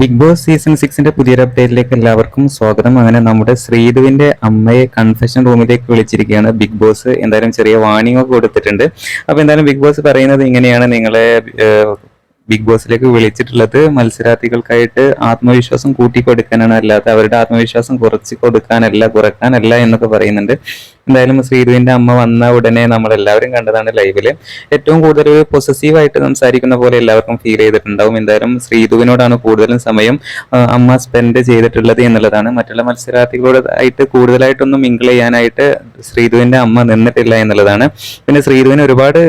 Big boss season സിക്സിന്റെ പുതിയൊരു അപ്ഡേറ്റിലേക്ക് എല്ലാവർക്കും സ്വാഗതം. അങ്ങനെ നമ്മുടെ ശ്രീധുവിന്റെ അമ്മയെ കൺഫെഷൻ റൂമിലേക്ക് വിളിച്ചിരിക്കുകയാണ് ബിഗ് ബോസ് എന്തായാലും ചെറിയ വാണിംഗ് ഒക്കെ കൊടുത്തിട്ടുണ്ട്. അപ്പൊ എന്തായാലും ബിഗ് ബോസ് പറയുന്നത് ഇങ്ങനെയാണ്. നിങ്ങളെ ബിഗ് ബോസിലേക്ക് വിളിച്ചിട്ടുള്ളത് മത്സരാർത്ഥികൾക്കായിട്ട് ആത്മവിശ്വാസം കൂട്ടി കൊടുക്കാനാണ് അല്ലാതെ അവരുടെ ആത്മവിശ്വാസം കുറച്ച് കൊടുക്കാനല്ല കുറക്കാനല്ല എന്നൊക്കെ പറയുന്നുണ്ട്. എന്തായാലും ശ്രീധുവിന്റെ അമ്മ വന്ന ഉടനെ നമ്മൾ എല്ലാവരും കണ്ടതാണ് ലൈവിൽ. ഏറ്റവും കൂടുതൽ പൊസസീവ് ആയിട്ട് സംസാരിക്കുന്ന പോലെ എല്ലാവർക്കും ഫീൽ ചെയ്തിട്ടുണ്ടാവും. എന്തായാലും ശ്രീധുവിനോടാണ് കൂടുതലും സമയം അമ്മ സ്പെൻഡ് ചെയ്തിട്ടുള്ളത് എന്നുള്ളതാണ്. മറ്റുള്ള മത്സരാർത്ഥികളോട് ആയിട്ട് കൂടുതലായിട്ടൊന്നും മിങ്കിൾ ചെയ്യാനായിട്ട് ശ്രീധുവിന്റെ അമ്മ നിന്നിട്ടില്ല എന്നുള്ളതാണ്. പിന്നെ ശ്രീധുവിന് ഒരുപാട്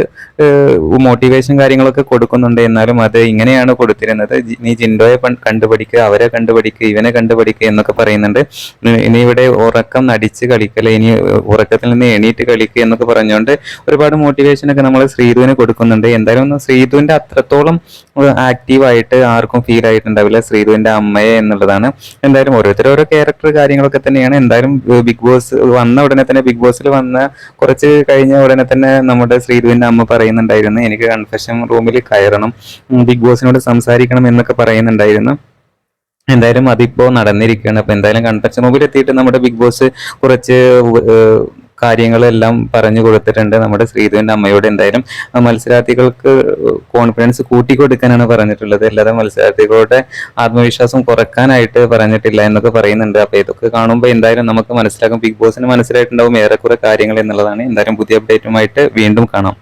മോട്ടിവേഷൻ കാര്യങ്ങളൊക്കെ കൊടുക്കുന്നുണ്ട് എന്നാലും അത് ഇങ്ങനെയാണ് കൊടുത്തിരുന്നത്. നീ ജിൻഡോയെ കണ്ടുപഠിക്കുക അവരെ കണ്ടുപഠിക്കുക ഇവനെ കണ്ടുപഠിക്കുക എന്നൊക്കെ പറയുന്നുണ്ട്. ഇനി- ഇവിടെ ഉറക്കം നടിച്ച് കളിക്കല ഇനി ഉറക്കത്തിൽ നിന്ന് എണീറ്റ് കളിക്കുക എന്നൊക്കെ പറഞ്ഞുകൊണ്ട് ഒരുപാട് മോട്ടിവേഷൻ ഒക്കെ നമ്മൾ ശ്രീധുവിന് കൊടുക്കുന്നുണ്ട്. എന്തായാലും ഒന്ന് ശ്രീധുവിന്റെ അത്രത്തോളം ആക്റ്റീവായിട്ട് ആർക്കും ഫീൽ ആയിട്ടുണ്ടാവില്ല. ശ്രീധുവിന്റെ അമ്മയെ എന്നുള്ളതാണ്. എന്തായാലും ഓരോരുത്തർ ഓരോ ക്യാരക്ടർ കാര്യങ്ങളൊക്കെ തന്നെയാണ്. എന്തായാലും ബിഗ് ബോസ് വന്ന ഉടനെ തന്നെ ബിഗ് ബോസിൽ വന്ന കുറച്ച് കഴിഞ്ഞ ഉടനെ തന്നെ നമ്മുടെ ശ്രീധുവിന്റെ അമ്മ പറയുന്നുണ്ടായിരുന്നു. എനിക്ക് കൺഫെഷൻ റൂമിൽ കയറണം. ബിഗ് ബോസിനോട് സംസാരിക്കണം എന്നൊക്കെ പറയുന്നുണ്ടായിരുന്നു. എന്തായാലും അതിപ്പോ നടന്നിരിക്കുകയാണ്. അപ്പൊ എന്തായാലും കണ്ടക്ഷൻ എത്തിയിട്ട് നമ്മുടെ ബിഗ് ബോസ് കുറച്ച് കാര്യങ്ങളെല്ലാം പറഞ്ഞു കൊടുത്തിട്ടുണ്ട്. നമ്മുടെ ശ്രീധുവിന്റെ അമ്മയോട് എന്തായാലും മത്സരാർത്ഥികൾക്ക് കോൺഫിഡൻസ് കൂട്ടിക്കൊടുക്കാനാണ് പറഞ്ഞിട്ടുള്ളത്. അല്ലാതെ മത്സരാർത്ഥികളുടെ ആത്മവിശ്വാസം കുറക്കാനായിട്ട് പറഞ്ഞിട്ടില്ല എന്നൊക്കെ പറയുന്നുണ്ട്. അപ്പൊ ഇതൊക്കെ കാണുമ്പോൾ എന്തായാലും നമുക്ക് മനസ്സിലാക്കും ബിഗ് ബോസിന് മനസ്സിലായിട്ടുണ്ടാവും ഏറെക്കുറെ കാര്യങ്ങൾ എന്നുള്ളതാണ്. എന്തായാലും പുതിയ അപ്ഡേറ്റുമായിട്ട് വീണ്ടും കാണാം.